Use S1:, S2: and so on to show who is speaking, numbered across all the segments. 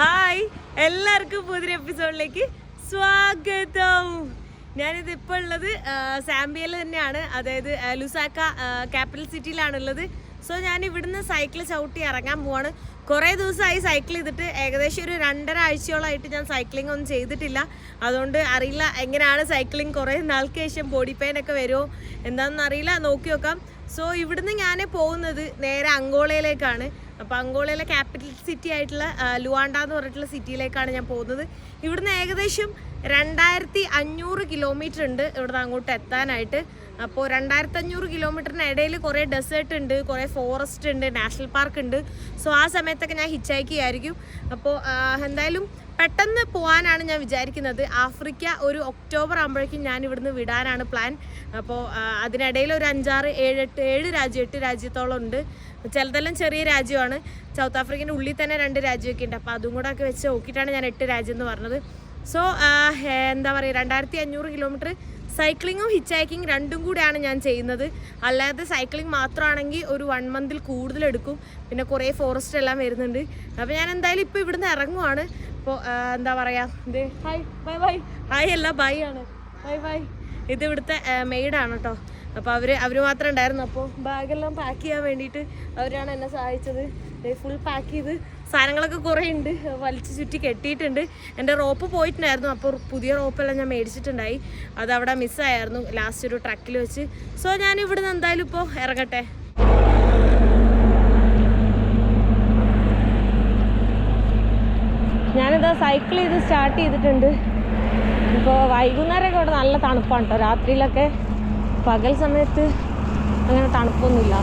S1: Hi എല്ലാവർക്കും പുതിയ എപ്പിസോഡിലേക്ക് സ്വാഗതം. ഞാനിത് ഇപ്പോൾ ഉള്ളത് സാമ്പിയയിൽ തന്നെയാണ്. അതായത് ലുസാക്ക ക്യാപിറ്റൽ സിറ്റിയിലാണുള്ളത് സോ ഞാൻ ഇവിടുന്ന് സൈക്കിൾ ചവിട്ടി ഇറങ്ങാൻ പോവാണ്. കുറേ ദിവസമായി സൈക്കിൾ ചെയ്തിട്ട് ഏകദേശം ഒരു രണ്ടര ആഴ്ചയോളമായിട്ട് ഞാൻ സൈക്ലിംഗ് ഒന്നും ചെയ്തിട്ടില്ല. അതുകൊണ്ട് അറിയില്ല എങ്ങനെയാണ് സൈക്ലിംഗ് കുറേ നാൾക്ക് ശേഷം ബോഡി പെയിൻ ഒക്കെ വരുമോ എന്താണെന്ന് അറിയില്ല. നോക്കി നോക്കാം. സോ ഇവിടുന്ന് ഞാൻ പോകുന്നത് നേരെ അങ്കോളയിലേക്കാണ്. അപ്പോൾ അങ്കോളയിലെ ക്യാപിറ്റൽ സിറ്റി ആയിട്ടുള്ള ലുവാണ്ട എന്ന് പറഞ്ഞിട്ടുള്ള സിറ്റിയിലേക്കാണ് ഞാൻ പോകുന്നത്. ഇവിടുന്ന് ഏകദേശം രണ്ടായിരത്തി അഞ്ഞൂറ് കിലോമീറ്റർ ഉണ്ട് ഇവിടുന്ന് അങ്ങോട്ട് എത്താനായിട്ട്. അപ്പോൾ രണ്ടായിരത്തി അഞ്ഞൂറ് കിലോമീറ്ററിന് ഇടയിൽ കുറേ ഡെസേർട്ട് ഉണ്ട് കുറേ ഫോറസ്റ്റ് ഉണ്ട് നാഷണൽ പാർക്ക് ഉണ്ട്. സോ ആ സമയത്തൊക്കെ ഞാൻ ഹിച്ചാക്കി ആയിരിക്കും അപ്പോൾ എന്തായാലും പെട്ടെന്ന് പോകാനാണ് ഞാൻ വിചാരിക്കുന്നത്. ആഫ്രിക്ക ഒരു ഒക്ടോബർ ആകുമ്പോഴേക്കും ഞാൻ ഇവിടുന്ന് വിടാനാണ് പ്ലാൻ. അപ്പോൾ അതിനിടയിൽ ഒരു അഞ്ചാറ് ഏഴ് എട്ട് ഏഴ് രാജ്യം എട്ട് രാജ്യത്തോളം ഉണ്ട്. ചിലതെല്ലാം ചെറിയ രാജ്യമാണ്. സൗത്ത് ആഫ്രിക്കന്റെ ഉള്ളിൽ തന്നെ രണ്ട് രാജ്യമൊക്കെ ഉണ്ട്. അപ്പോൾ അതും കൂടെ ഒക്കെ വെച്ച് നോക്കിയിട്ടാണ് ഞാൻ എട്ട് രാജ്യം എന്ന് പറഞ്ഞത്. സോ എന്താ പറയുക രണ്ടായിരത്തി അഞ്ഞൂറ് കിലോമീറ്റർ സൈക്ലിങ്ങും ഹിച്ച് ഹൈക്കിങ് രണ്ടും കൂടെയാണ് ഞാൻ ചെയ്യുന്നത്. അല്ലാതെ സൈക്ലിംഗ് മാത്രമാണെങ്കിൽ ഒരു വൺ മന്തിൽ കൂടുതൽ എടുക്കും. പിന്നെ കുറേ ഫോറസ്റ്റ് എല്ലാം വരുന്നുണ്ട്. അപ്പോൾ ഞാൻ എന്തായാലും ഇപ്പോൾ ഇവിടുന്ന് ഇറങ്ങുവാണ്. അപ്പോൾ എന്താ പറയാ? ഇത് ഹായ് ബൈ ബൈ ഹായ് അല്ല ബൈ ആണ്. ബൈ ബൈ ഇത് ഇവിടുത്തെ മെയ്ഡാണ് കേട്ടോ അപ്പോൾ അവർ അവർ മാത്രം ഉണ്ടായിരുന്നു. അപ്പോൾ ബാഗെല്ലാം പാക്ക് ചെയ്യാൻ വേണ്ടിട്ട് അവരാണ് എന്നെ സഹായിച്ചത്. ഫുൾ പാക്ക് ചെയ്ത് സാധനങ്ങളൊക്കെ കുറേ ഉണ്ട്. വലിച്ചു ചുറ്റി കെട്ടിയിട്ടുണ്ട്. എന്റെ റോപ്പ് പോയിട്ടുണ്ടായിരുന്നു. അപ്പോൾ പുതിയ റോപ്പെല്ലാം ഞാൻ മേടിച്ചിട്ടുണ്ടായി. അത് അവിടെ മിസ്സായിരുന്നു ലാസ്റ്റ് ഒരു ട്രക്കിൽ വെച്ച്. സോ ഞാൻ ഇവിടുന്ന് എന്തായാലും ഇപ്പോൾ ഇറങ്ങട്ടെ. ഞാനിതാ സൈക്കിൾ ചെയ്ത് സ്റ്റാർട്ട് ചെയ്തിട്ടുണ്ട്. ഇപ്പോൾ വൈകുന്നേരമൊക്കെ ഇവിടെ നല്ല തണുപ്പാണ് കേട്ടോ രാത്രിയിലൊക്കെ പകൽ സമയത്ത് അങ്ങനെ തണുപ്പൊന്നുമില്ല.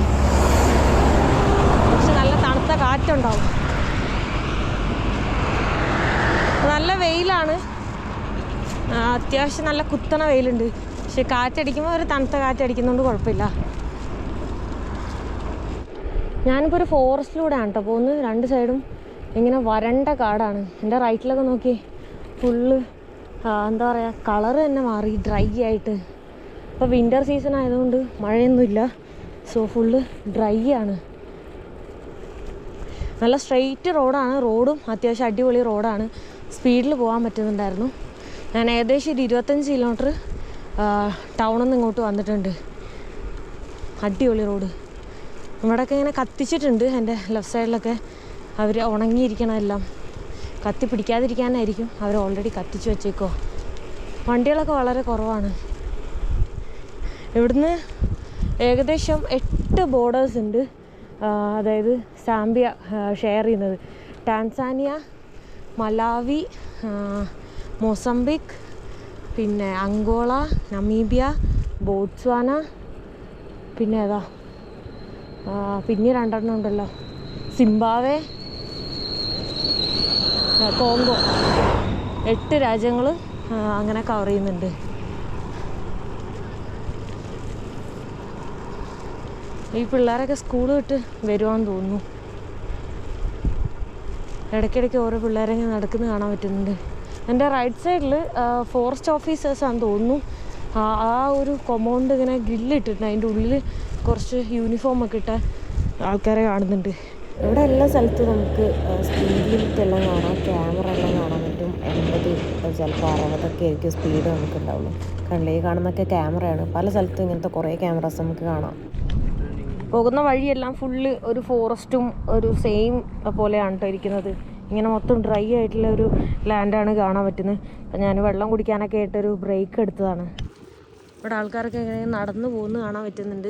S1: പക്ഷെ നല്ല തണുത്ത കാറ്റുണ്ടാവും. നല്ല വെയിലാണ്. അത്യാവശ്യം നല്ല കുത്തണ വെയിലുണ്ട്. പക്ഷെ കാറ്റടിക്കുമ്പോൾ ഒരു തണുത്ത കാറ്റടിക്കുന്നതുകൊണ്ട് കുഴപ്പമില്ല. ഞാനിപ്പോൾ ഒരു ഫോറസ്റ്റിലൂടെയാണ് കേട്ടോ പോകുന്നത്. രണ്ട് സൈഡും ഇങ്ങനെ വരണ്ട കാടാണ്. എന്റെ റൈറ്റിലൊക്കെ നോക്കി. ഫുള്ള് എന്താ പറയുക കളർ തന്നെ മാറി ഡ്രൈ ആയിട്ട്. ഇപ്പോൾ വിന്റർ സീസൺ ആയതുകൊണ്ട് മഴയൊന്നുമില്ല. സോ ഫുള്ള് ഡ്രൈ ആണ്. നല്ല സ്ട്രെയിറ്റ് റോഡാണ് റോഡും അത്യാവശ്യം അടിപൊളി റോഡാണ്. സ്പീഡിൽ പോകാൻ പറ്റുന്നുണ്ടായിരുന്നു. ഞാൻ ഏകദേശം ഒരു ഇരുപത്തഞ്ച് കിലോമീറ്റർ ടൗണിൽ നിന്ന് ഇങ്ങോട്ട് വന്നിട്ടുണ്ട്. അടിപൊളി റോഡ് ഇവിടെയൊക്കെ ഇങ്ങനെ കത്തിച്ചിട്ടുണ്ട് എന്റെ ലെഫ്റ്റ് സൈഡിലൊക്കെ അവർ ഉണങ്ങിയിരിക്കണമെല്ലാം കത്തി പിടിക്കാതിരിക്കാനായിരിക്കും അവർ ഓൾറെഡി കത്തിച്ച് വെച്ചേക്കോ വണ്ടികളൊക്കെ വളരെ കുറവാണ്. ഇവിടുന്ന് ഏകദേശം എട്ട് ബോർഡേഴ്സ് ഉണ്ട്. അതായത് സാംബിയ ഷെയർ ചെയ്യുന്നത്. ടാൻസാനിയ മലാവി മൊസംബിക് പിന്നെ അങ്കോള നമീബിയ ബോട്സ്വാന പിന്നെ ഏതാ? പിന്നെ രണ്ടെണ്ണം ഉണ്ടല്ലോ. സിംബാവെ കോങ്കോ എട്ട് രാജ്യങ്ങൾ അങ്ങനെ കവർ ചെയ്യുന്നുണ്ട്. ഈ പിള്ളേരൊക്കെ സ്കൂൾ വിട്ട് വരുവാന്ന് തോന്നുന്നു. ഇടയ്ക്കിടയ്ക്ക് ഓരോ പിള്ളേരെ ഇങ്ങനെ നടക്കുന്ന കാണാൻ പറ്റുന്നുണ്ട്. എന്റെ റൈറ്റ് സൈഡിൽ ഫോറസ്റ്റ് ഓഫീസേഴ്സാണെന്ന് തോന്നുന്നു. ആ ഒരു കൊമൗണ്ട് ഇങ്ങനെ ഗ്രില്ലിട്ടിട്ടുണ്ട് അതിന്റെ ഉള്ളിൽ കുറച്ച് യൂണിഫോമൊക്കെ ഇട്ട ആൾക്കാരെ കാണുന്നുണ്ട്. ഇവിടെ എല്ലാ സ്ഥലത്തും നമുക്ക് സ്പീഡ് ലിമിറ്റ് എല്ലാം കാണാം ക്യാമറ എല്ലാം കാണാൻ പറ്റും. എൺപത് ചിലപ്പോൾ അറുപതൊക്കെ ആയിരിക്കും സ്പീഡ് നമുക്ക് ഉണ്ടാവുള്ളൂ കണ്ടേ ഈ കാണുന്നൊക്കെ ക്യാമറയാണ് പല സ്ഥലത്തും ഇങ്ങനത്തെ കുറേ ക്യാമറാസ് നമുക്ക് കാണാം. പോകുന്ന വഴിയെല്ലാം ഫുള്ള് ഒരു ഫോറസ്റ്റും ഒരു സെയിം പോലെയാണ് കേട്ടോ ഇരിക്കുന്നത്. ഇങ്ങനെ മൊത്തം ഡ്രൈ ആയിട്ടുള്ള ഒരു ലാൻഡാണ് കാണാൻ പറ്റുന്നത്. അപ്പം ഞാൻ വെള്ളം കുടിക്കാനൊക്കെ ആയിട്ടൊരു ബ്രേക്ക് എടുത്തതാണ്. ഇവിടെ ആൾക്കാരൊക്കെ ഇങ്ങനെ നടന്നു പോകുന്നു കാണാൻ പറ്റുന്നുണ്ട്.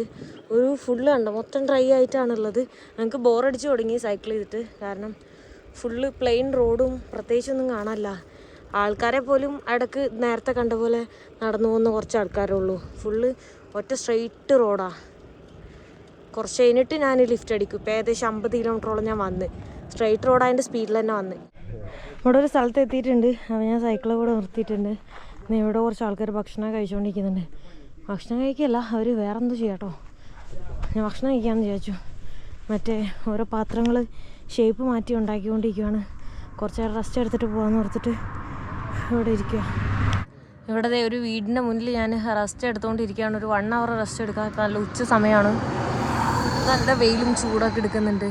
S1: ഒരു ഫുള്ള് കണ്ട? മൊത്തം ഡ്രൈ ആയിട്ടാണുള്ളത്. ഞങ്ങൾക്ക് ബോറടിച്ച് തുടങ്ങി സൈക്കിൾ ചെയ്തിട്ട്. കാരണം ഫുള്ള് പ്ലെയിൻ റോഡും പ്രത്യേകിച്ചൊന്നും കാണാനില്ല. ആൾക്കാരെ പോലും ഇടയ്ക്ക് നേരത്തെ കണ്ട പോലെ നടന്നു പോകുന്ന കുറച്ച് ആൾക്കാരേ ഉള്ളൂ. ഫുള്ള് ഒറ്റ സ്ട്രെയിറ്റ് റോഡാണ് കുറച്ച് കഴിഞ്ഞിട്ട് ഞാൻ ലിഫ്റ്റ് അടിക്കും. ഇപ്പോൾ ഏകദേശം അമ്പത് കിലോമീറ്ററോളം ഞാൻ വന്ന്. സ്ട്രെയിറ്റ് റോഡ് അതിന്റെ സ്പീഡിൽ തന്നെ വന്ന്. ഇവിടെ ഒരു സ്ഥലത്ത് എത്തിയിട്ടുണ്ട്. അപ്പോൾ ഞാൻ സൈക്കിൾ കൂടെ നിർത്തിയിട്ടുണ്ട്. ഇവിടെ കുറച്ച് ആൾക്കാർ ഭക്ഷണം കഴിച്ചുകൊണ്ടിരിക്കുന്നുണ്ട് ഭക്ഷണം കഴിക്കല്ല അവർ വേറെന്തോ ചെയ്യാട്ടോ? ഞാൻ ഭക്ഷണം കഴിക്കാമെന്ന് വിചാരിച്ചു. മറ്റേ ഓരോ പാത്രങ്ങൾ ഷേപ്പ് മാറ്റി ഉണ്ടാക്കിക്കൊണ്ടിരിക്കുകയാണ് കുറച്ച് നേരം റെസ്റ്റ് എടുത്തിട്ട് പോകാമെന്ന് ഓർത്തിട്ട് ഇവിടെ ഇരിക്കുക ഇവിടെ ഒരു വീടിന്റെ മുന്നിൽ ഞാൻ റെസ്റ്റ് എടുത്തുകൊണ്ടിരിക്കുകയാണ് ഒരു വൺ അവർ റെസ്റ്റ് എടുക്കാൻ ഇപ്പം നല്ല ഉച്ച സമയമാണ് നല്ല വെയിലും ചൂടൊക്കെ എടുക്കുന്നുണ്ട്.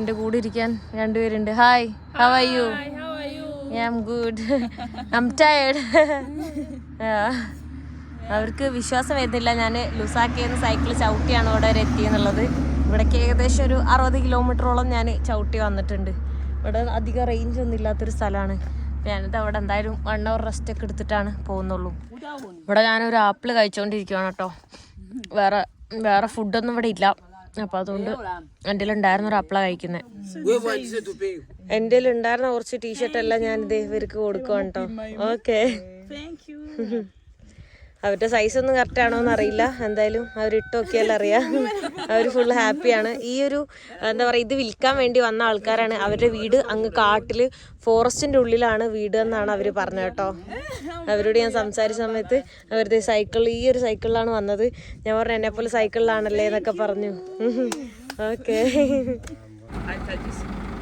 S1: എന്റെ കൂടെ ഇരിക്കാൻ രണ്ടുപേരുണ്ട്. Hi how are you I am good I'm tired അവർക്ക് വിശ്വാസം വരുന്നില്ല ഞാൻ ലുസാക്കിയെന്ന് സൈക്കിൾ ചവിട്ടിയാണ് ഇവിടെ വരെ എത്തിയെന്നുള്ളത്. ഇവിടേക്ക് ഏകദേശം ഒരു അറുപത് കിലോമീറ്ററോളം ഞാൻ ചവിട്ടി വന്നിട്ടുണ്ട്. ഇവിടെ അധികം റേഞ്ച് ഒന്നും ഇല്ലാത്തൊരു സ്ഥലമാണ്. ഞാനിത് അവിടെ എന്തായാലും വൺ അവർ റെസ്റ്റ് ഒക്കെ എടുത്തിട്ടാണ് പോകുന്നുള്ളൂ. ഇവിടെ ഞാനൊരു ആപ്പിൾ കഴിച്ചുകൊണ്ടിരിക്കുകയാണ് കേട്ടോ. വേറെ വേറെ ഫുഡൊന്നും ഇവിടെ ഇല്ല. അപ്പം അതുകൊണ്ട് എന്റെ ഉണ്ടായിരുന്ന ഒരു ആപ്പിളാണ് കഴിക്കുന്നത്. എന്റെ ഉണ്ടായിരുന്ന കുറച്ച് ടീഷർട്ട് എല്ലാം ഞാൻ ഇത് ഇവർക്ക് കൊടുക്കുവാണ് കേട്ടോ. ഓക്കെ അവരുടെ സൈസ് ഒന്നും കറക്റ്റ് ആണോ എന്ന് അറിയില്ല എന്തായാലും അവർ ഇട്ട് നോക്കിയാൽ അറിയാം അവർ ഫുൾ ഹാപ്പിയാണ് ഈ ഒരു എന്താ പറയുക ഇത് വിൽക്കാൻ വേണ്ടി വന്ന ആൾക്കാരാണ്. അവരുടെ വീട് അങ്ങ് കാട്ടിൽ ഫോറസ്റ്റിന്റെ ഉള്ളിലാണ് വീട് എന്നാണ് അവർ പറഞ്ഞത് കേട്ടോ. അവരോട് ഞാൻ സംസാരിച്ച സമയത്ത് അവരുടെ സൈക്കിൾ ഈ ഒരു സൈക്കിളിലാണ് വന്നത്. ഞാൻ പറഞ്ഞു എന്നെ പോലെ സൈക്കിളിലാണല്ലേ എന്നൊക്കെ പറഞ്ഞു. ഓക്കെ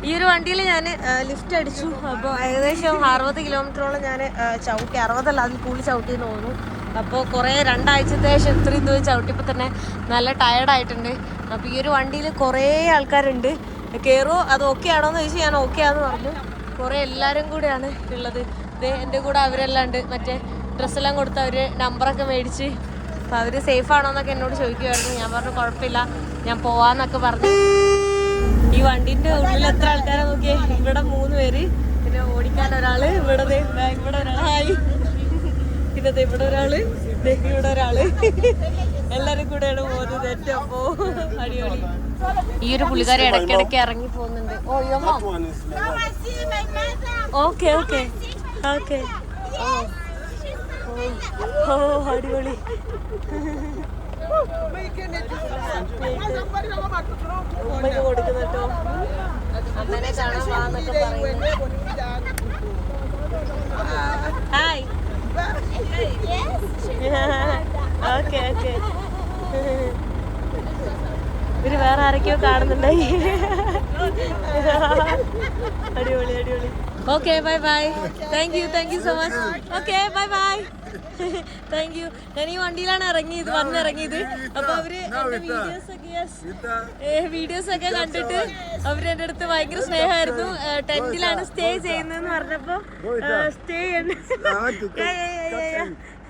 S1: ഈ ഒരു വണ്ടിയിൽ ഞാൻ ലിഫ്റ്റ് അടിച്ചു. അപ്പോൾ ഏകദേശം അറുപത് കിലോമീറ്ററോളം ഞാൻ ചവിട്ടി അറുപതല്ല അതിൽ കൂടി ചവിട്ടി എന്ന് തോന്നുന്നു. അപ്പോൾ കുറേ രണ്ടാഴ്ചത്തെ ശേഷം ഇത്രയും ദൂരം ചവിട്ടിപ്പോൾ തന്നെ നല്ല ടയർഡായിട്ടുണ്ട് അപ്പോൾ ഈ ഒരു വണ്ടിയിൽ കുറേ ആൾക്കാരുണ്ട്. കയറോ അത് ഓക്കെ ആണോ എന്ന് ചോദിച്ചാൽ ഞാൻ ഓക്കെ ആണെന്ന് പറഞ്ഞു. കുറേ എല്ലാവരും കൂടെയാണ് ഉള്ളത്. ഇത് എന്റെ കൂടെ അവരെല്ലാം ഉണ്ട്. മറ്റേ ഡ്രസ്സെല്ലാം കൊടുത്ത് അവർ നമ്പറൊക്കെ മേടിച്ച്. അപ്പോൾ അവർ സേഫ് ആണോ എന്നൊക്കെ എന്നോട് ചോദിക്കുമായിരുന്നു ഞാൻ പറഞ്ഞു കുഴപ്പമില്ല. ഞാൻ പോവാന്നൊക്കെ പറഞ്ഞു. ഈ വണ്ടിന്റെ ഉള്ളിൽ എത്ര ആൾക്കാരെ നോക്കിയേ? ഇവിടെ മൂന്ന് പേര്. പിന്നെ ഓടിക്കാൻ ഒരാൾ ഇവിടെ ഇവിടെ ഒരാൾ ഹായ്. പിന്നെ ഇവിടെ ഒരാൾ ഇവിടെ ഒരാൾ. എല്ലാരും കൂടെയാണ് പോകുന്നത്. എന്റെ അപ്പോ അടിപൊളി ഈ ഒരു പുള്ളിക്കാരി ഇടയ്ക്കിടയ്ക്ക് ഇറങ്ങി പോകുന്നുണ്ട്. ഓ യോമോ ഓക്കെ ഓക്കെ. ഓക്കെ. ഓ. അടിപൊളി. ഉമ്മയ്ക്ക് കൊടുക്കുന്നുട്ടോ അമ്മനെ കാണാൻ വാന്നൊക്കെ പറയുന്നു. ഹായ് ഓക്കെ ഓക്കെ ഇവർ വേറെ ആരൊക്കെയോ കാണുന്നുണ്ടായി. അടിപൊളി അടിപൊളി. Okay bye bye thank you thank you so much okay bye bye thank you ഞാൻ ഈ വണ്ടിയിലാണ് ഇറങ്ങിയത് വന്നിറങ്ങിയത് അപ്പൊ അവർ വീഡിയോസ് ഒക്കെ വീഡിയോസ് ഒക്കെ കണ്ടിട്ട് അവർ എന്റെ അടുത്ത് ഭയങ്കര സ്നേഹമായിരുന്നു. ടെന്റിലാണ് സ്റ്റേ ചെയ്യുന്നതെന്ന് പറഞ്ഞപ്പോ സ്റ്റേ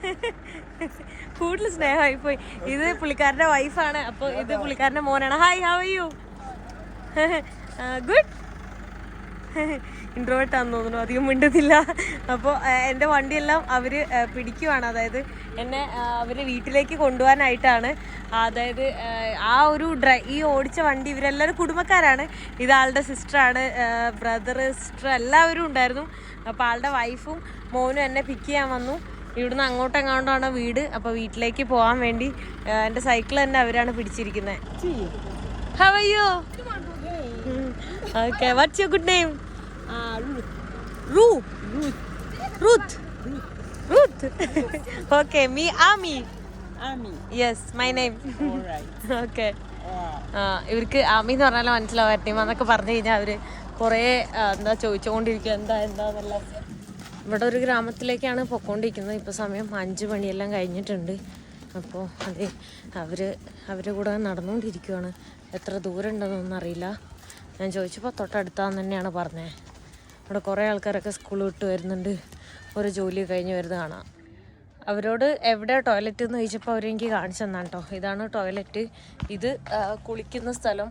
S1: കൂടുതൽ സ്നേഹമായി പോയി ഇത് പുള്ളിക്കാരന്റെ വൈഫാണ് അപ്പൊ ഇത് പുള്ളിക്കാരന്റെ മോനാണ്. ഹായ് ഹാവ് യു ഗുഡ് ഇൻട്രോവേർട്ടാന്ന് തോന്നുന്നു. അധികം മിണ്ടുന്നില്ല. അപ്പോൾ എന്റെ വണ്ടിയെല്ലാം അവർ പിടിക്കുവാണ്. അതായത് എന്നെ അവർ വീട്ടിലേക്ക് കൊണ്ടുപോകാനായിട്ടാണ്. അതായത് ആ ഒരു ഡ്രൈ ഈ ഓടിച്ച വണ്ടി ഇവരെല്ലാവരും കുടുംബക്കാരാണ്. ഇതാളുടെ സിസ്റ്ററാണ് ബ്രദർ സിസ്റ്റർ എല്ലാവരും ഉണ്ടായിരുന്നു. അപ്പോൾ ആളുടെ വൈഫും മോനും എന്നെ പിക്ക് ചെയ്യാൻ വന്നു. ഇവിടുന്ന് അങ്ങോട്ടും എങ്ങോട്ടാണ് വീട്. അപ്പോൾ വീട്ടിലേക്ക് പോകാൻ വേണ്ടി എന്റെ സൈക്കിൾ തന്നെ അവരാണ് പിടിച്ചിരിക്കുന്നത്. How are you Okay, what's your good name?
S2: Uh, Ruth.
S1: Ru. Ruth. Ruth. Ruth. Ruth. okay, me Ami.
S2: Ami.
S1: Yes, my name.
S2: All right.
S1: okay. ഇവർക്ക് ആമി എന്ന് പറഞ്ഞാൽ മനസ്സിലാവും ടീം എന്നൊക്കെ പറഞ്ഞു കഴിഞ്ഞാൽ അവർ കുറേ എന്താ ചോദിച്ചുകൊണ്ടിരിക്കുക എന്താ എന്താന്നല്ല ഇവിടെ ഒരു ഗ്രാമത്തിലേക്കാണ് പൊക്കോണ്ടിരിക്കുന്നത് ഇപ്പോൾ സമയം അഞ്ച് മണിയെല്ലാം കഴിഞ്ഞിട്ടുണ്ട് അപ്പോൾ അതെ അവർ അവരുടെ കൂടെ നടന്നുകൊണ്ടിരിക്കുകയാണ് എത്ര ദൂരം ഉണ്ടെന്നൊന്നും അറിയില്ല ഞാൻ ചോദിച്ചപ്പോൾ തൊട്ടടുത്താന്ന് തന്നെയാണ് പറഞ്ഞത് അവിടെ കുറേ ആൾക്കാരൊക്കെ സ്കൂൾ വിട്ട് വരുന്നുണ്ട്. ഒരു ജോലി കഴിഞ്ഞ് വരുന്നത് കാണാം. അവരോട് എവിടെ ടോയ്ലറ്റ് എന്ന് ചോദിച്ചപ്പോൾ അവരെനിക്ക് കാണിച്ചു തന്നാണ് കേട്ടോ ഇതാണ് ടോയ്ലറ്റ്. ഇത് കുളിക്കുന്ന സ്ഥലം.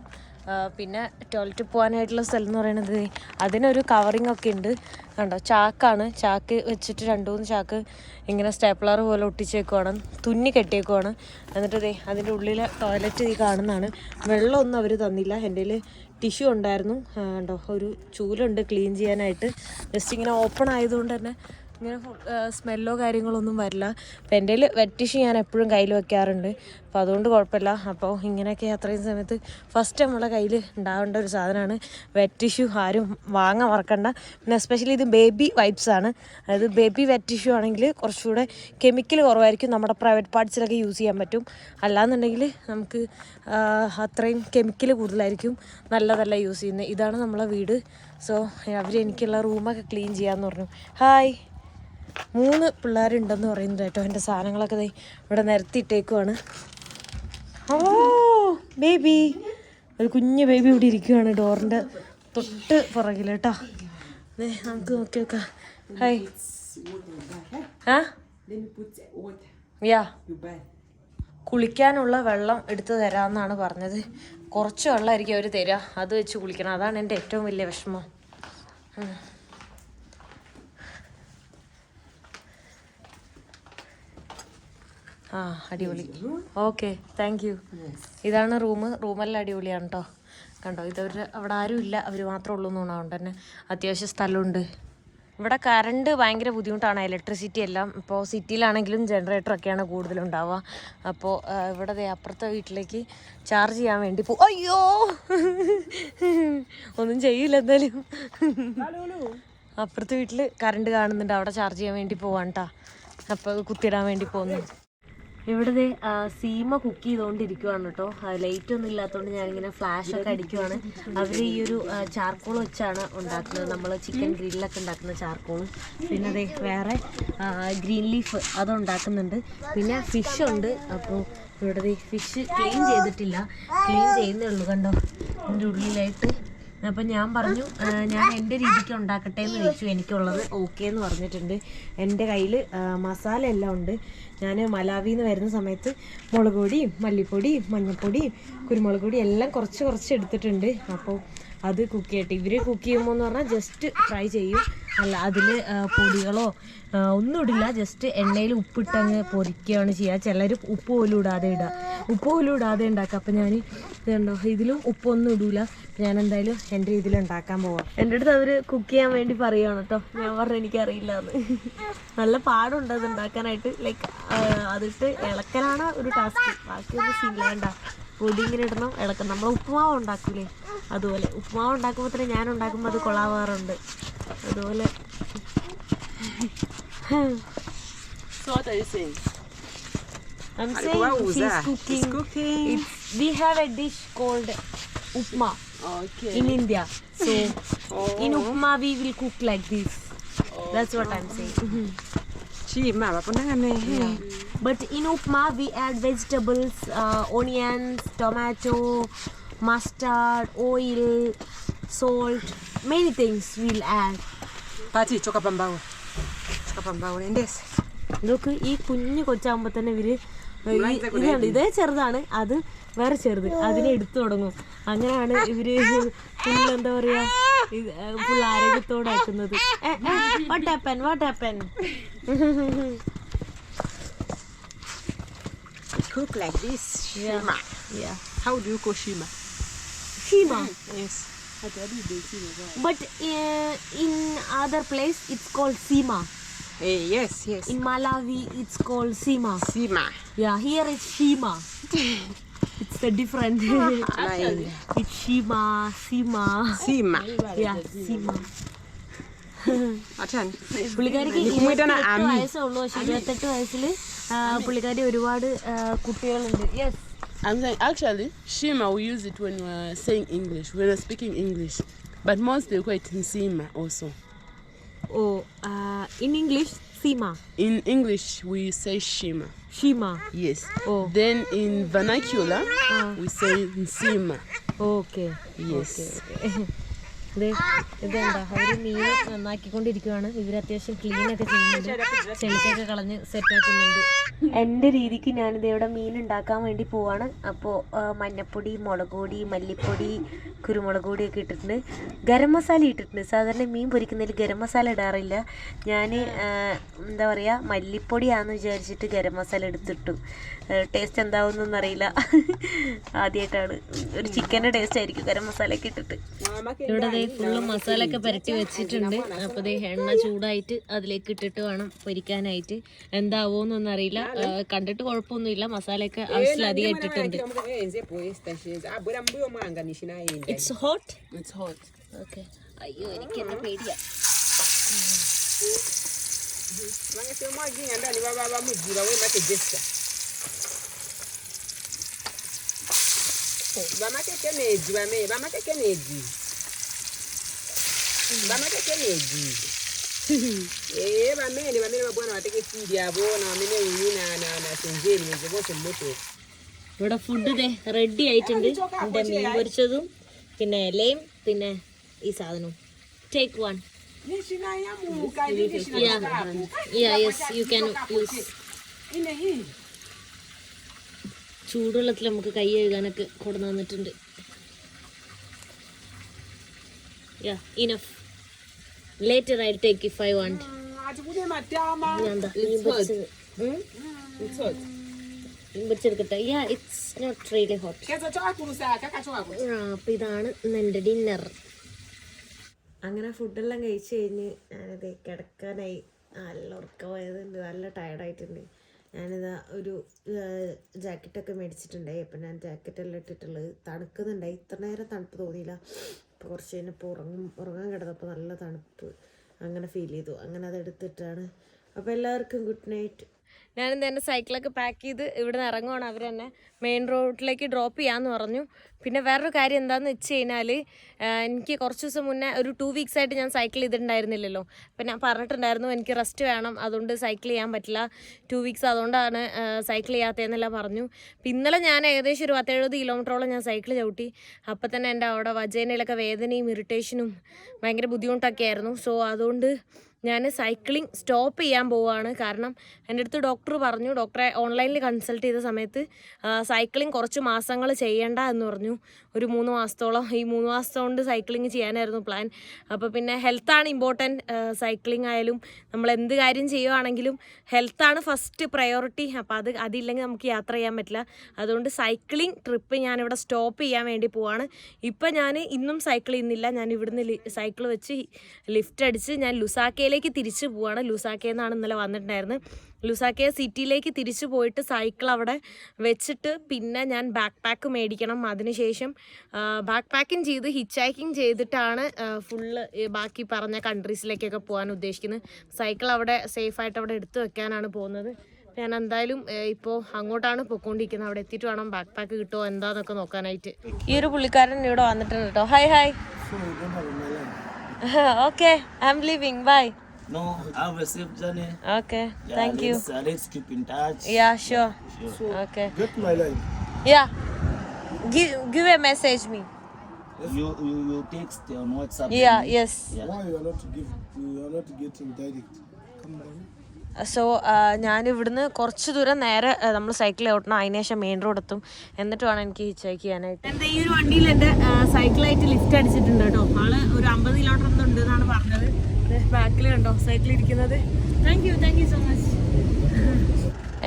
S1: പിന്നെ ടോയ്ലറ്റ് പോകാനായിട്ടുള്ള സ്ഥലം എന്ന് പറയുന്നത് അതിനൊരു കവറിങ് ഒക്കെ ഉണ്ട്. കണ്ടോ? ചാക്കാണ്. ചാക്ക് വെച്ചിട്ട് രണ്ട് മൂന്ന് ചാക്ക് ഇങ്ങനെ സ്റ്റേപ്ലർ പോലെ ഒട്ടിച്ചേക്കുവാണ്. തുന്നി കെട്ടിയേക്കുവാണ്. എന്നിട്ട് ദേ അതിന്റെ ഉള്ളിലെ ടോയ്ലറ്റ് ഈ കാണുന്നതാണ്. വെള്ളമൊന്നും അവർ തന്നില്ല. എന്റെ ടിഷ്യൂ ഉണ്ടായിരുന്നു. ഉണ്ടോ ഒരു ചൂലുണ്ട് ക്ലീൻ ചെയ്യാനായിട്ട്. ജസ്റ്റ് ഇങ്ങനെ ഓപ്പൺ ആയതുകൊണ്ട് തന്നെ ഇങ്ങനെ സ്മെല്ലോ കാര്യങ്ങളൊന്നും വരില്ല. അപ്പം എന്റെ കയ്യിൽ വെറ്റ് ടിഷ്യൂ ഞാൻ എപ്പോഴും കയ്യിൽ വെക്കാറുണ്ട്. അപ്പോൾ അതുകൊണ്ട് കുഴപ്പമില്ല. അപ്പോൾ ഇങ്ങനെയൊക്കെ അത്രയും സമയത്ത് ഫസ്റ്റ് നമ്മളെ കയ്യിൽ ഉണ്ടാവേണ്ട ഒരു സാധനമാണ് വെറ്റ് ടിഷ്യൂ ആരും വാങ്ങാൻ മറക്കണ്ട. പിന്നെ എസ്പെഷ്യലി ഇത് ബേബി വൈപ്സ് ആണ്. അതായത് ബേബി വെറ്റ് ടിഷ്യൂ ആണെങ്കിൽ കുറച്ചുകൂടെ കെമിക്കൽ കുറവായിരിക്കും. നമ്മുടെ പ്രൈവറ്റ് പാർട്സിലൊക്കെ യൂസ് ചെയ്യാൻ പറ്റും. അല്ലാന്നുണ്ടെങ്കിൽ നമുക്ക് അത്രയും കെമിക്കൽ കൂടുതലായിരിക്കും നല്ലതല്ല യൂസ് ചെയ്യുന്നത്. ഇതാണ് നമ്മളെ വീട്. സോ അവർ എനിക്കുള്ള റൂമൊക്കെ ക്ലീൻ ചെയ്യാമെന്ന് പറഞ്ഞു. ഹായ് മൂന്ന് പിള്ളേരുണ്ടെന്ന് പറയുന്നത് കേട്ടോ എന്റെ സാധനങ്ങളൊക്കെ ഇവിടെ നിരത്തിയിട്ടേക്കുവാണ്. ഓ ബേബി ഒരു കുഞ്ഞ് ബേബി ഇവിടെ ഇരിക്കുവാണ് ഡോറിന്റെ തൊട്ട് പുറകിൽ കേട്ടോ. ദേ, നമുക്ക് നോക്കി നോക്കാം ഹായ് ആ? യാ. കുളിക്കാനുള്ള വെള്ളം എടുത്തു തരാമെന്നാണ് പറഞ്ഞത്. കുറച്ച് വെള്ളമായിരിക്കും അവർ തരിക. അത് വെച്ച് കുളിക്കണം. അതാണ് എന്റെ ഏറ്റവും വലിയ വിഷമം. ആ അടിപൊളി. ഓക്കെ താങ്ക് യു ഇതാണ് റൂം റൂമെല്ലാം അടിപൊളിയാണ് കേട്ടോ കണ്ടോ ഇതവർ അവിടെ ആരും ഇല്ല. അവർ മാത്രമേ ഉള്ളൂ എന്ന് അതുകൊണ്ട് തന്നെ അത്യാവശ്യം സ്ഥലമുണ്ട്. ഇവിടെ കറണ്ട് ഭയങ്കര ബുദ്ധിമുട്ടാണ്. ഇലക്ട്രിസിറ്റി എല്ലാം. ഇപ്പോൾ സിറ്റിയിലാണെങ്കിലും ജനറേറ്ററൊക്കെയാണ് കൂടുതലുണ്ടാവുക. അപ്പോൾ ഇവിടെ അപ്പുറത്തെ വീട്ടിലേക്ക് ചാർജ് ചെയ്യാൻ വേണ്ടി പോ അയ്യോ! ഒന്നും ചെയ്യില്ല എന്തായാലും. അപ്പുറത്തെ വീട്ടിൽ കറണ്ട് കാണുന്നുണ്ട്. അവിടെ ചാർജ് ചെയ്യാൻ വേണ്ടി പോവാണ് കേട്ടോ അപ്പോൾ കുത്തിയിടാൻ വേണ്ടി പോകുന്നു ഇവിടെ സീമ കുക്ക് ചെയ്തുകൊണ്ടിരിക്കുവാണ് കേട്ടോ. ലൈറ്റ് ഒന്നും ഇല്ലാത്തതുകൊണ്ട് ഞാനിങ്ങനെ ഫ്ലാഷ് ഒക്കെ അടിക്കുവാണ്. അവർ ഈ ഒരു ചാർക്കോൾ വെച്ചാണ് ഉണ്ടാക്കുന്നത്. നമ്മൾ ചിക്കൻ ഗ്രില്ലൊക്കെ ഉണ്ടാക്കുന്ന ചാർക്കോൾ പിന്നെ അതെ വേറെ ഗ്രീൻ ലീഫ് അത് ഉണ്ടാക്കുന്നുണ്ട്. പിന്നെ ഫിഷ് ഉണ്ട്. അപ്പോൾ ഇവിടെ ഫിഷ് ക്ലീൻ ചെയ്തിട്ടില്ല. ക്ലീൻ ചെയ്യുന്നേ ഉള്ളൂ കണ്ടോ? അതിന്റെ ഉള്ളിലായിട്ട് അപ്പം ഞാൻ പറഞ്ഞു ഞാൻ എന്റെ രീതിക്ക് ഉണ്ടാക്കട്ടെ എന്ന് ചോദിച്ചു എനിക്കുള്ളത് ഓക്കെ എന്ന് പറഞ്ഞിട്ടുണ്ട്. എന്റെ കയ്യിൽ മസാല എല്ലാം ഉണ്ട്. ഞാൻ മലാവിയിൽ നിന്ന് വരുന്ന സമയത്ത് മുളക് പൊടിയും മല്ലിപ്പൊടിയും മഞ്ഞൾപ്പൊടിയും കുരുമുളക് പൊടിയും എല്ലാം കുറച്ച് കുറച്ച് എടുത്തിട്ടുണ്ട്. അപ്പോൾ അത് കുക്ക് ചെയ്യട്ടെ. ഇവർ കുക്ക് ചെയ്യുമ്പോൾ എന്ന് പറഞ്ഞാൽ ജസ്റ്റ് ഫ്രൈ ചെയ്യും. അല്ല അതിൽ പൊടികളോ ഒന്നും ഇടില്ല ജസ്റ്റ് എണ്ണയിൽ ഉപ്പിട്ടങ്ങ് പൊരിക്കുകയാണ് ചെയ്യുക. ചിലർ ഉപ്പ് പോലും ഇടാതെ ഇടുക. ഉപ്പ് പോലും ഇടാതെ ഉണ്ടാക്കുക. അപ്പം ഞാൻ ഇതുണ്ടോ ഇതിലും ഉപ്പൊന്നും ഇടൂല. ഞാൻ എന്തായാലും എന്റെ രീതിയിൽ ഉണ്ടാക്കാൻ പോവാം. എന്റെ അടുത്ത് അവർ കുക്ക് ചെയ്യാൻ വേണ്ടി പറയുകയാണ് കേട്ടോ ഞാൻ പറഞ്ഞു എനിക്കറിയില്ല എന്ന് നല്ല പാടുണ്ട് അത് ഉണ്ടാക്കാനായിട്ട്. ലൈക്ക് അതിട്ട് ഇളക്കലാണ് ഒരു ടാസ്ക് ബാക്കിയൊന്നും ശീലേണ്ട പൊടി ഇങ്ങനെ ഇടണം ഇളക്കണം നമ്മൾ ഉപ്പുമാവ് ഉണ്ടാക്കൂലേ അതുപോലെ ഉപ്പുമാവ് ഉണ്ടാക്കുമ്പോൾ തന്നെ ഞാൻ ഉണ്ടാക്കുമ്പോൾ അത് കൊളാവാറുണ്ട് അതുപോലെ
S2: So what are you saying?
S1: I'm saying she's cooking.
S2: She's cooking.
S1: It's, we have a dish called upma
S2: Okay.
S1: in India. So
S2: Oh.
S1: in upma we will cook like this. Oh. That's what I'm saying.
S2: Chima, bapunangane.
S1: But in upma we add vegetables, uh, onions, tomato, mustard, oil, salt, many things we'll add.
S2: Choka pambao. Choka endese.
S1: ഇതൊക്കെ ഈ കുഞ്ഞു കൊച്ചാകുമ്പോൾ തന്നെ ഇവർ ഇതുണ്ട് ഇതേ ചെറുതാണ് അത് വേറെ ചെറുത് അതിനെ എടുത്തു തുടങ്ങും അങ്ങനെയാണ് ഇവർ എന്താ പറയാ ഫുൾ ആരോഗ്യത്തോടെ ആക്കുന്നത് what happen what happen
S2: Cook like this. Shima. How do you cook shima?
S1: Shima
S2: Yes.
S1: But in other place it's cold sima
S2: Hey, yes, yes.
S1: In Malawi it's cold sima
S2: Sima.
S1: Yeah here it's shima it's a different
S2: Like
S1: it's shima sima
S2: Sima.
S1: Yeah sima
S2: Atan.
S1: പുള്ളിക്കാരിക്ക്
S2: കുമ്മിട്ടണ
S1: ഇരുപത്തെട്ട് വയസ്സേ ഉള്ളൂ പക്ഷെ ഇരുപത്തെട്ട് വയസ്സിൽ പുള്ളിക്കാരി ഒരുപാട് ആ, കുട്ടികളുണ്ട് yes
S3: I'm saying actually, Shima we use it when we're saying English, when we're speaking English. But most they call it Nsima also.
S1: Oh in English sima
S3: In English we say Shima.
S1: Shima
S3: Yes.
S1: Oh.
S3: Then in vernacular we say Nsima.
S1: Okay
S3: Yes.
S1: ഇത് ഇതെന്താ? അവർ മീൻ നന്നാക്കിക്കൊണ്ടിരിക്കുവാണ്. ഇവർ അത്യാവശ്യം clean ഒക്കെ ചെയ്യുന്നുണ്ട്. ചെളിക്കൊക്കെ കളഞ്ഞ് set ആക്കുന്നുണ്ട് എന്റെ രീതിക്ക് ഞാനിത് ഇവിടെ മീൻ ഉണ്ടാക്കാൻ വേണ്ടി പോവാണ്. അപ്പോൾ മഞ്ഞപ്പൊടി മുളക് പൊടി മല്ലിപ്പൊടി കുരുമുളക് പൊടിയൊക്കെ ഇട്ടിട്ടുണ്ട്. ഗരം മസാല ഇട്ടിട്ടുണ്ട്. സാധാരണ മീൻ പൊരിക്കുന്നതിൽ ഗരം മസാല ഇടാറില്ല. ഞാൻ എന്താ പറയുക മല്ലിപ്പൊടിയാണെന്ന് വിചാരിച്ചിട്ട് ഗരം മസാല എടുത്തിട്ടു. ടേസ്റ്റ് എന്താവുന്നൊന്നും അറിയില്ല. ആദ്യമായിട്ടാണ് ഒരു ചിക്കന്റെ ടേസ്റ്റ് ആയിരിക്കും. ഗരം മസാല ഒക്കെ ഇട്ടിട്ട്. ഇവിടെ ദേ ഫുള്ള് മസാല ഒക്കെ പുരട്ടി വെച്ചിട്ടുണ്ട്. അപ്പൊ ദേ എണ്ണ ചൂടായിട്ട് അതിലേക്ക് ഇട്ടിട്ട് വേണം പൊരിക്കാനായിട്ട്. എന്താവോന്നൊന്നും അറിയില്ല. കണ്ടിട്ട് കുഴപ്പമൊന്നുമില്ല. മസാലയൊക്കെ ആവശ്യത്തിലധികം ഇട്ടിട്ടുണ്ട്. It's hot
S3: it's hot
S1: okay അയ്യോ എനിക്ക് എന്നെ പേടിയാ.
S2: Bamakeke bamakeke bamakeke ee bamene bamene babwana uyu bose
S1: ഇവിടെ ഫുഡ് റെഡി ആയിട്ടുണ്ട് എന്റെ മീൻ പൊരിച്ചതും പിന്നെ ഇലയും പിന്നെ ഈ സാധനവും take one
S2: nishinanyamuka ndingishinakaku
S1: Yeah, yes, you ചൂടുവെള്ളത്തിൽ നമുക്ക് കൈ കഴുകാനൊക്കെ കൊണ്ടു തന്നിട്ടുണ്ട്. Yeah
S2: enough later I
S1: take if I want. Yeah
S2: it's not really hot
S1: അപ്പം ഇതാണ് എന്റെ ഡിന്നർ അങ്ങനെ ഫുഡെല്ലാം കഴിച്ച് കഴിഞ്ഞ് ഞാനത് കിടക്കാനായി. നല്ല ഉറക്കമായതുണ്ട് നല്ല ടയർഡായിട്ടുണ്ട് ഞാനിതാ ഒരു ജാക്കറ്റൊക്കെ മേടിച്ചിട്ടുണ്ടായി. അപ്പം ഞാൻ ജാക്കറ്റെല്ലാം ഇട്ടിട്ടുള്ളത് തണുക്കുന്നുണ്ടായി ഇത്ര നേരം തണുപ്പ് തോന്നിയില്ല. അപ്പോൾ കുറച്ച് കഴിഞ്ഞപ്പോൾ ഉറങ്ങും ഉറങ്ങാൻ കിടന്നപ്പോൾ നല്ല തണുപ്പ്. അങ്ങനെ ഫീൽ ചെയ്തു. അങ്ങനെ അത് എടുത്തിട്ടാണ് അപ്പോൾ എല്ലാവർക്കും ഗുഡ് നൈറ്റ് ഞാനെന്താ എന്റെ സൈക്കിളൊക്കെ പാക്ക് ചെയ്ത് ഇവിടെ നിന്ന് ഇറങ്ങുവാണ്. അവർ തന്നെ മെയിൻ റോഡിലേക്ക് ഡ്രോപ്പ് ചെയ്യാമെന്ന് പറഞ്ഞു. പിന്നെ വേറൊരു കാര്യം എന്താണെന്ന് വെച്ച് കഴിഞ്ഞാൽ എനിക്ക് കുറച്ച് ദിവസം മുന്നേ ഒരു ടു വീക്സ് ആയിട്ട് ഞാൻ സൈക്കിൾ ചെയ്തിട്ടുണ്ടായിരുന്നില്ലല്ലോ. അപ്പം ഞാൻ പറഞ്ഞിട്ടുണ്ടായിരുന്നു എനിക്ക് റെസ്റ്റ് വേണം. അതുകൊണ്ട് സൈക്കിൾ ചെയ്യാൻ പറ്റില്ല. ടു വീക്സ് അതുകൊണ്ടാണ് സൈക്കിൾ ചെയ്യാത്തതെന്നെല്ലാം പറഞ്ഞു. ഇന്നലെ ഞാൻ ഏകദേശം ഒരു പത്തെഴുപത് കിലോമീറ്ററോളം ഞാൻ സൈക്കിൾ ചവിട്ടി. അപ്പം തന്നെ എന്റെ അവിടെ വജേനയിലൊക്കെ വേദനയും ഇറിറ്റേഷനും ഭയങ്കര ബുദ്ധിമുട്ടൊക്കെ ആയിരുന്നു. സോ അതുകൊണ്ട് ഞാൻ സൈക്ലിംഗ് സ്റ്റോപ്പ് ചെയ്യാൻ പോവുകയാണ് കാരണം എന്റെ അടുത്ത് ഡോക്ടർ പറഞ്ഞു ഡോക്ടറെ ഓൺലൈനിൽ കൺസൾട്ട് ചെയ്ത സമയത്ത് സൈക്ലിംഗ് കുറച്ച് മാസങ്ങൾ ചെയ്യേണ്ട എന്ന് പറഞ്ഞു. ഒരു മൂന്ന് മാസത്തോളം ഈ മൂന്ന് മാസം കൊണ്ട് സൈക്ലിംഗ് ചെയ്യാനായിരുന്നു പ്ലാൻ അപ്പോൾ പിന്നെ ഹെൽത്താണ് ഇമ്പോർട്ടന്റ് സൈക്ലിംഗ് ആയാലും നമ്മൾ എന്ത് കാര്യം ചെയ്യുവാണെങ്കിലും ഹെൽത്താണ് ഫസ്റ്റ് പ്രയോറിറ്റി അപ്പോൾ അത് അതില്ലെങ്കിൽ നമുക്ക് യാത്ര ചെയ്യാൻ പറ്റില്ല. അതുകൊണ്ട് സൈക്ലിംഗ് ട്രിപ്പ് ഞാനിവിടെ സ്റ്റോപ്പ് ചെയ്യാൻ വേണ്ടി പോവാണ്. ഇപ്പം ഞാൻ ഇന്നും സൈക്കിൾ ചെയ്യുന്നില്ല. ഞാൻ ഇവിടുന്ന് സൈക്കിൾ വെച്ച് ലിഫ്റ്റ് അടിച്ച് ഞാൻ ലുസാക്കയിലേക്ക് തിരിച്ചു പോവാണ് ലുസാക്കയിൽ ഇന്നലെ വന്നിട്ടുണ്ടായിരുന്നത്. ലുസാക്കയ സിറ്റിയിലേക്ക് തിരിച്ചു പോയിട്ട് സൈക്കിൾ അവിടെ വെച്ചിട്ട് പിന്നെ ഞാൻ ബാക്ക് പാക്ക് മേടിക്കണം. അതിനുശേഷം ബാക്ക് പാക്കിങ് ചെയ്ത് ഹിച്ച് ഹൈക്കിങ് ചെയ്തിട്ടാണ് ഫുള്ള് ബാക്കി പറഞ്ഞ കൺട്രീസിലേക്കൊക്കെ പോകാൻ ഉദ്ദേശിക്കുന്നത്. സൈക്കിൾ അവിടെ സേഫായിട്ട് അവിടെ എടുത്തു വെക്കാനാണ് പോകുന്നത്. ഞാൻ എന്തായാലും ഇപ്പോൾ അങ്ങോട്ടാണ് പൊയ്ക്കൊണ്ടിരിക്കുന്നത് അവിടെ എത്തിയിട്ട് വേണം ബാക്ക് പാക്ക് കിട്ടുമോ എന്താന്നൊക്കെ നോക്കാനായിട്ട്. ഈ ഒരു പുള്ളിക്കാരൻ ഇവിടെ വന്നിട്ടുണ്ട് കേട്ടോ hi hi okay, I'm leaving. Bye.
S4: No, have a safe journey.
S1: Okay,
S4: yeah,
S1: thank
S4: let's, you. Uh, let's keep in touch.
S1: Yeah, sure. sure. So, okay.
S5: Get my line.
S1: Yeah. Give give a message me.
S4: You you, you text on WhatsApp.
S1: Yeah. Yes.
S4: Yeah.
S5: Why you are not give you are not getting direct? Come on.
S1: So ഞാനിവിടുന്ന് കുറച്ച് ദൂരം നേരെ നമ്മൾ cycle ഓട്ടണം. അതിനുശേഷം main road എത്തും. എന്നിട്ട് വേണം എനിക്ക് ഹിച്ചൈക്ക് ചെയ്യാനായിട്ട്. എന്റെ ഈ ഒരു വണ്ടിയിൽ എന്റെ സൈക്കിളായിട്ട് ലിഫ്റ്റ് അടിച്ചിട്ടുണ്ട് കേട്ടോ. ആൾ ഒരു അമ്പത് കിലോമീറ്റർ ഒന്നും ഉണ്ട് എന്നാണ് പറഞ്ഞത്. ബാക്കിൽ കണ്ടോ സൈക്കിൾ ഇരിക്കുന്നത്. Thank you thank you so much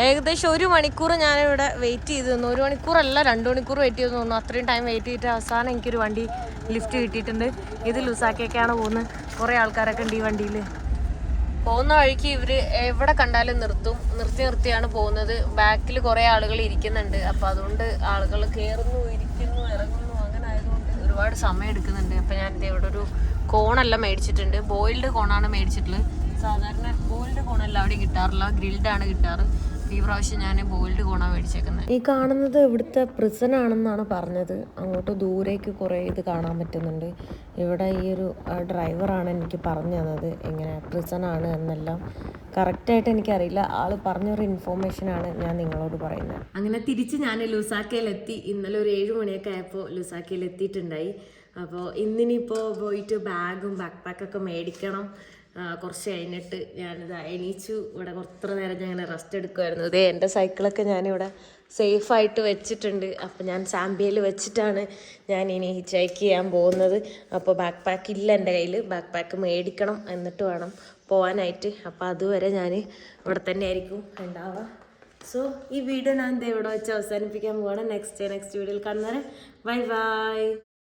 S1: ഏകദേശം ഒരു മണിക്കൂർ ഞാനിവിടെ വെയിറ്റ് ചെയ്ത് നിന്നു. ഒരു മണിക്കൂറല്ല രണ്ട് മണിക്കൂർ വെയിറ്റ് ചെയ്ത് തോന്നുന്നു അത്രയും ടൈം വെയിറ്റ് ചെയ്തിട്ട് അവസാനം എനിക്കൊരു വണ്ടി ലിഫ്റ്റ് കിട്ടിയിട്ടുണ്ട്. ഇത് ലൂസാക്കിയൊക്കെയാണ് പോകുന്നത്. കുറേ ആൾക്കാരൊക്കെ ഉണ്ട് ഈ വണ്ടിയിൽ പോകുന്ന വഴിക്ക് ഇവർ എവിടെ കണ്ടാലും നിർത്തും. നിർത്തി നിർത്തിയാണ് പോകുന്നത്. ബാക്കിൽ കുറെ ആളുകൾ ഇരിക്കുന്നുണ്ട്. അപ്പൊ അതുകൊണ്ട് ആളുകൾ കയറുന്നു ഇരിക്കുന്നു ഇറങ്ങുന്നു അങ്ങനെ ആയതുകൊണ്ട് ഒരുപാട് സമയം എടുക്കുന്നുണ്ട്. അപ്പൊ ഞാൻ ഇവിടെ ഒരു കോണല്ല മേടിച്ചിട്ടുണ്ട്. ബോയിൽഡ് കോണാണ് മേടിച്ചിട്ടുള്ളത്. സാധാരണ ബോയിൽഡ് കോണല്ല അവിടെ കിട്ടാറില്ല ഗ്രിൽഡ് ആണ് കിട്ടാറ്. ഈ പ്രാവശ്യം ഞാൻ ബോൾഡ് കോണാ മേടിച്ചേക്കുന്നത് ഈ കാണുന്നത് ഇവിടുത്തെ പ്രിസൺ ആണെന്നാണ് പറഞ്ഞത്. അങ്ങോട്ട് ദൂരേക്ക് കുറേ ഇത് കാണാൻ പറ്റുന്നുണ്ട്. ഇവിടെ ഈ ഒരു ഡ്രൈവറാണ് എനിക്ക് പറഞ്ഞു തന്നത്. ഇങ്ങനെ പ്രിസൺ ആണ് എന്നെല്ലാം കറക്റ്റായിട്ട് എനിക്കറിയില്ല. ആൾ പറഞ്ഞൊരു ഇൻഫോർമേഷനാണ് ഞാൻ നിങ്ങളോട് പറയുന്നത് അങ്ങനെ തിരിച്ച് ഞാൻ ലുസാക്കയിലെത്തി. ഇന്നലെ ഒരു ഏഴ് മണിയൊക്കെ ആയപ്പോൾ ലുസാക്കയിൽ എത്തിയിട്ടുണ്ടായി അപ്പോൾ ഇന്നിനിപ്പോൾ പോയിട്ട് ബാഗും ബാക്ക് പാക്കൊക്കെ മേടിക്കണം. കുറച്ച് കഴിഞ്ഞിട്ട് ഞാനിത് എണീച്ചു. ഇവിടെ കുറത്ര നേരം ഞാൻ ഇങ്ങനെ റെസ്റ്റ് എടുക്കുമായിരുന്നു ഇതേ എന്റെ സൈക്കിളൊക്കെ ഞാനിവിടെ സേഫായിട്ട് വെച്ചിട്ടുണ്ട്. അപ്പോൾ ഞാൻ സാമ്പിയയിൽ വെച്ചിട്ടാണ് ഞാൻ ഇനി ഹിച്ചൈക്ക് ചെയ്യാൻ പോകുന്നത്. അപ്പോൾ ബാക്ക് പാക്ക് ഇല്ല എന്റെ കയ്യിൽ ബാക്ക് പാക്ക് മേടിക്കണം എന്നിട്ട് വേണം പോകാനായിട്ട് അപ്പോൾ അതുവരെ ഞാൻ ഇവിടെ തന്നെ ആയിരിക്കും ഉണ്ടാവുക സോ ഈ വീഡിയോ ഞാൻ ഇവിടെ വെച്ച് അവസാനിപ്പിക്കാൻ പോവാണ്. നെക്സ്റ്റ് നെക്സ്റ്റ് വീഡിയോയിൽ കാണുന്നവരെ. Bye bye